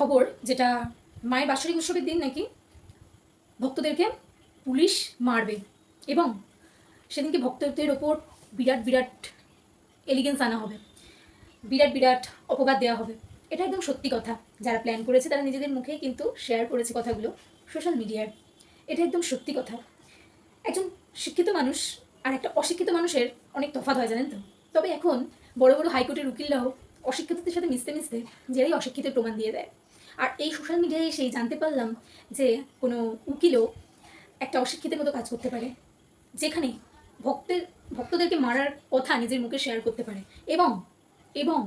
খবর যেটা মায়ের বাৎসরিক উৎসবের দিন নাকি? ভক্তদেরকে পুলিশ মারবে। এবং সেদিনকে ভক্তদের ওপর বিরাট বিরাট এলিগেন্স আনা হবে। বিরাট বিরাট অপবাদ দেওয়া হবে। এটা একদম সত্যি কথা। যারা প্ল্যান করেছে তারা নিজেদের মুখেই কিন্তু শেয়ার করেছে কথাগুলো সোশ্যাল মিডিয়ায় এটা একদম সত্যি কথা। একজন শিক্ষিত মানুষ আর একটা অশিক্ষিত মানুষের অনেক তফাৎ হয়, জানেন তো? তবে এখন বড় বড় হাইকোর্টের উকিলরাও অশিক্ষিতদের সাথে মিশতে মিশতে নিজেরাই অশিক্ষিতের প্রমাণ দিয়ে দেয়। আর এই সোশ্যাল মিডিয়ায় এসেই জানতে পারলাম যে কোনো উকিলও একটা অশিক্ষিতের মতো কাজ করতে পারে, যেখানে ভক্তের, ভক্তদেরকে মারার কথা নিজের মুখে শেয়ার করতে পারে এবং এবং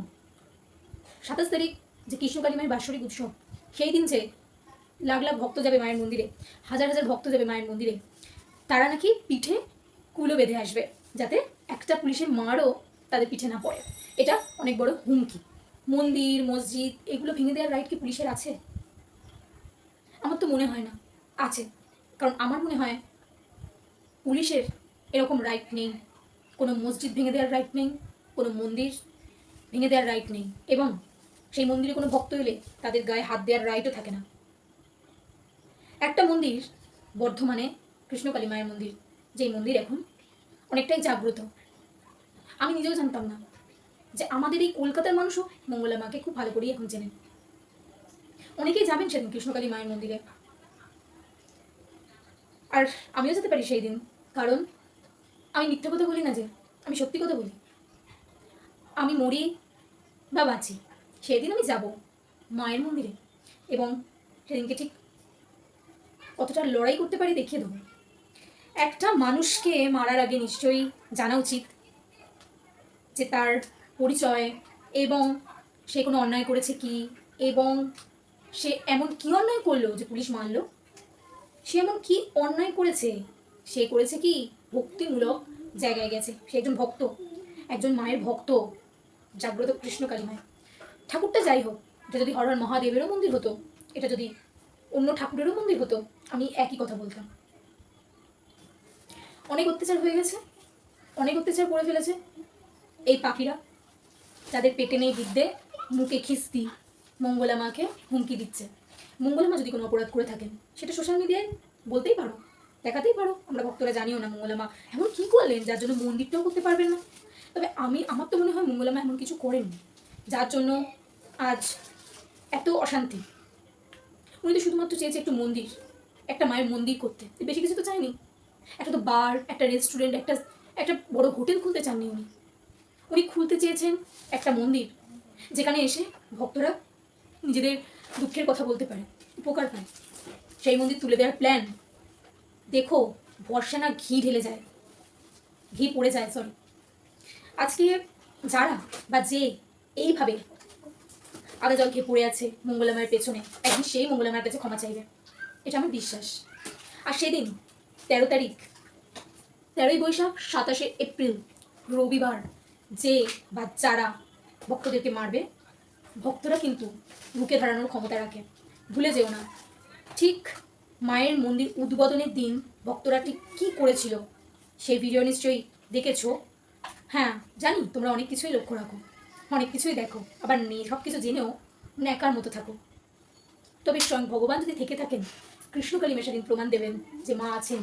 সাতাশ তারিখ যে কৃষ্ণকালী মায়ের বাৎসরিক উৎসব, সেই দিন যে লাখ লাখ ভক্ত যাবে মায়ের মন্দিরে, হাজার হাজার ভক্ত যাবে মায়ের মন্দিরে, তারা নাকি পিঠে কুলো বেঁধে আসবে, যাতে একটা পুলিশের মারও তাদের পিঠে না পড়ে। এটা অনেক বড় হুমকি। মন্দির, মসজিদ, এগুলো ভেঙে দেওয়ার রাইট কি পুলিশের আছে? আমার তো মনে হয় না। আছে। কারণ আমার মনে হয় পুলিশের এরকম রাইট নেই। কোনো মসজিদ ভেঙে দেওয়ার রাইট নেই। কোনো মন্দির ভেঙে দেওয়ার রাইট নেই। এবং সেই মন্দিরে কোনো ভক্ত এলে তাদের গায়ে হাত দেওয়ার রাইটও থাকে না। একটা মন্দির বর্ধমানে কৃষ্ণকালী মায়ের মন্দির, যেই মন্দির এখন অনেকটাই জাগ্রত। আমি নিজেও জানতাম না। যে আমাদের এই কলকাতার মানুষও মঙ্গলা মাকে খুব ভালো করেই এখন চেনেন। অনেকেই যাবেন সেদিন কৃষ্ণকালী মায়ের মন্দিরে। আর আমিও যেতে পারি সেই দিন কারণ আমি মিথ্যা কথা বলি না যে, আমি সত্যি কথা বলি। আমি মরি বা বাঁচি, সেদিন আমি যাব মায়ের মন্দিরে এবং সেদিনকে ঠিক কতটা লড়াই করতে পারি দেখিয়ে দেবো। একটা মানুষকে মারার আগে নিশ্চয়ই জানা উচিত যে তার পরিচয় এবং সে কোনো অন্যায় করেছে কি? এবং সে এমন কি অন্যায় করল যে পুলিশ মানলো সে এমন কি অন্যায় করেছে? সে করেছে কি? ভক্তিমূলক জায়গায় গেছে। সে একজন ভক্ত, একজন মায়ের ভক্ত। জাগ্রত কৃষ্ণকালী মায় ঠাকুরটা যাই হোক, এটা যদি হরহর মহাদেবেরও মন্দির হতো, এটা যদি অন্য ঠাকুরেরও মন্দির হতো, আমি একই কথা বলতাম। অনেক অত্যাচার হয়ে গেছে, অনেক অত্যাচার করে ফেলেছে এই পাখিরা। যাদের পেটে নেই বিদ্যে মুখে খিস্তি, মঙ্গলা মাকে হুমকি দিচ্ছে। মঙ্গলা মা যদি কোনো অপরাধ করে থাকেন, সেটা সোশ্যাল মিডিয়ায় বলতেই পারো, দেখাতেই পারো। আমরা ভক্তরা জানিও না মঙ্গলা মা এমন কী করলেন যার জন্য মন্দিরটাও করতে পারবেন না। তবে আমি, আমার তো মনে হয় মঙ্গলা মা এমন কিছু করেননি, যার জন্য আজ এত অশান্তি। উনি তো শুধুমাত্র চেয়েছে একটু মন্দির, একটা মায়ের মন্দির করতে। বেশি কিছু তো চাইনি একটা তো বার, একটা রেস্টুরেন্ট একটা একটা বড় হোটেল খুলতে চাননি উনি। উনি খুলতে চেয়েছেন একটা মন্দির, যেখানে এসে ভক্তরা নিজেদের দুঃখের কথা বলতে পারে, উপকার পায়। সেই মন্দির তুলে দেওয়ার প্ল্যান দেখো, বর্ষা না ঘি ঢেলে যায়। ঘি পড়ে যায় সরি আজকে যারা বা যে এইভাবে আদা জল খেয়ে পড়ে আছে মঙ্গলামায়ের পেছনে, একদিন সেই মঙ্গলামায়ের কাছে ক্ষমা চাইবে। এটা আমার বিশ্বাস। আর সেদিন তেরো তারিখ, তেরোই বৈশাখ, সাতাশে এপ্রিল, রবিবার যে বা যারা ভক্তদেরকে মারবে, ভক্তরা কিন্তু বুকে ধরানোর ক্ষমতা রাখে। ভুলে যেও না। ঠিক মায়ের মন্দির উদ্বোধনের দিন ভক্তরা ঠিক কী করেছিল সেই ভিডিও নিশ্চয়ই দেখেছ? হ্যাঁ জানি, তোমরা অনেক কিছুই লক্ষ্য রাখো, অনেক কিছুই দেখো, আবার নেই সব কিছু জেনেও ন্যাকার মতো থাকো। তবে স্বয়ং ভগবান যদি থেকে থাকেন কৃষ্ণকালী মেশা দিন প্রমাণ দেবেন যে মা আছেন।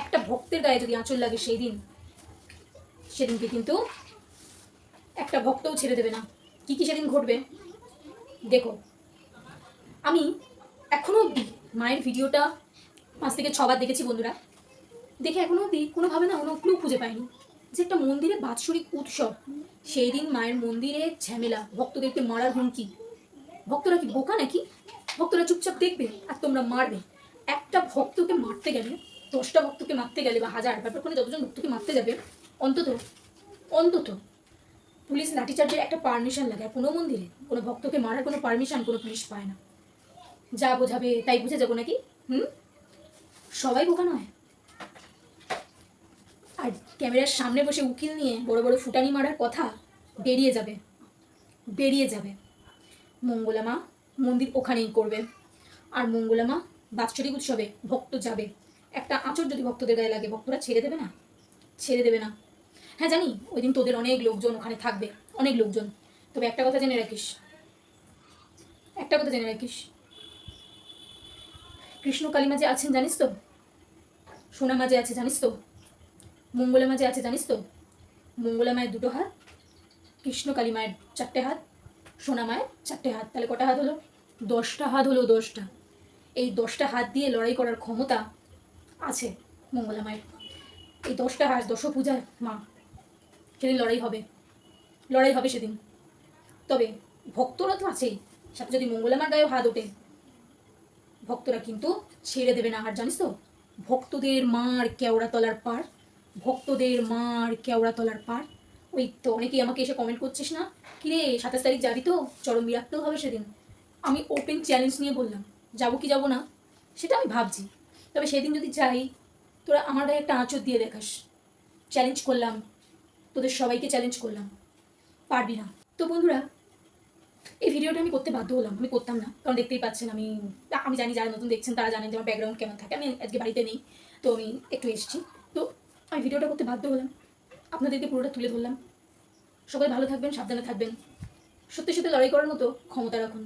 একটা ভক্তের গায়ে যদি আঁচল লাগে সেই দিন, সেদিনকে কিন্তু একটা ভক্তও ছেড়ে দেবে না। কি কি সেদিন ঘটবে? দেখো, আমি এখনও অবধি মায়ের ভিডিওটা পাঁচ থেকে ছবার দেখেছি বন্ধুরা। দেখে এখনও অবধি কোনোভাবে না কোনো ক্লু খুঁজে পাইনি যে একটা মন্দিরে বাৎসরিক উৎসব। সেই দিন মায়ের মন্দিরে ঝামেলা, ভক্তদেরকে মারার হুমকি। ভক্তরা কি বোকা নাকি? ভক্তরা চুপচাপ দেখবে আর তোমরা মারবে। একটা ভক্তকে মারতে গেলে, দশটা ভক্তকে মারতে গেলে বা হাজার ব্যাপার করে যতজন ভক্তকে মারতে যাবে, অন্তত অন্তত লাঠিচার্জের একটা পারমিশন লাগে আর কোনো মন্দিরে, কোনো ভক্তকে মারার কোনো পারমিশন কোনো পুলিশ পায় না। যা বোঝাবে তাই বুঝে যাব নাকি? হুম? সবাই বোকা নয়। আর ক্যামেরার সামনে বসে উকিল নিয়ে বড় বড় ফুটানি মারার কথা বেরিয়ে যাবে বেরিয়ে যাবে। মঙ্গলামা মন্দির ওখানেই করবে। আর মঙ্গলামা বাৎসরিক উৎসবে ভক্ত যাবে। একটা আঁচড় যদি ভক্তদের গায়ে লাগে, ভক্তরা ছেড়ে দেবে না? ছেড়ে দেবে না। হ্যাঁ জানি, ওই দিন তোদের অনেক লোকজন ওখানে থাকবে। অনেক লোকজন। তবে একটা কথা জেনে রাখিস। একটা কথা জেনে রাখিস। কৃষ্ণ কালী মাঝে আছেন, জানিস তো? সোনা মাঝে আছে, জানিস তো? মঙ্গলা মাঝে আছে, জানিস তো? মঙ্গলা মায়ের দুটো হাত, কৃষ্ণ কালী মায়ের চারটে হাত, সোনা মায়ের চারটে হাত। তাহলে কটা হাত হলো? দশটা হাত হলো দশটা। এই দশটা হাত দিয়ে লড়াই করার ক্ষমতা আছে মঙ্গলা মায়ের। এই দশটা হাত দশ পূজার মা। সেদিন লড়াই হবে। লড়াই হবে সেদিন। তবে ভক্তরা তো আছেই, সাথে যদি মঙ্গলামার গায়েও হাত ওঠে। ভক্তরা কিন্তু ছেড়ে দেবে না, আর জানিস তো? ভক্তদের মার কেওড়া তলার পার, ভক্তদের মার কেওড়া তলার পার। ওই তো অনেকেই আমাকে এসে কমেন্ট করছিস না? কিরে, সাতাশ তারিখ যাবি তো? চরম বিরাক্তও হবে সেদিন। আমি ওপেন চ্যালেঞ্জ নিয়ে বললাম, যাব কি যাব না? সেটা আমি ভাবছি। তবে সেদিন যদি যাই, তোরা আমার গায়ে একটা আঁচড় দিয়ে দেখাস। চ্যালেঞ্জ করলাম, তোদের সবাইকে চ্যালেঞ্জ করলাম। পারবি না। তো বন্ধুরা, এই ভিডিওটা আমি করতে বাধ্য হলাম। আমি করতাম না, কারণ দেখতেই পাচ্ছেন আমি আমি জানি যারা নতুন দেখছেন তারা জানেন যে আমার ব্যাকগ্রাউন্ড কেমন থাকে। আমি আজকে বাড়িতে নেই, তো আমি একটু এসেছি। তো আমি ভিডিওটা করতে বাধ্য হলাম। আপনাদেরকে পুরোটা তুলে ধরলাম। সবাই ভালো থাকবেন, সাবধানে থাকবেন। সত্যি সত্যি লড়াই করার মতো ক্ষমতা রাখুন।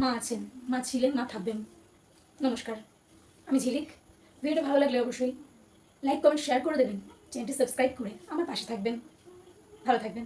মা আছেন, মা ছিলেন, মা থাকবেন। নমস্কার। আমি ঝিলিক। ভিডিওটা ভালো লাগলে অবশ্যই লাইক কমেন্ট শেয়ার করে দেবেন। চ্যানেলটি সাবস্ক্রাইব করে আমার পাশে থাকবেন। ভালো থাকবেন।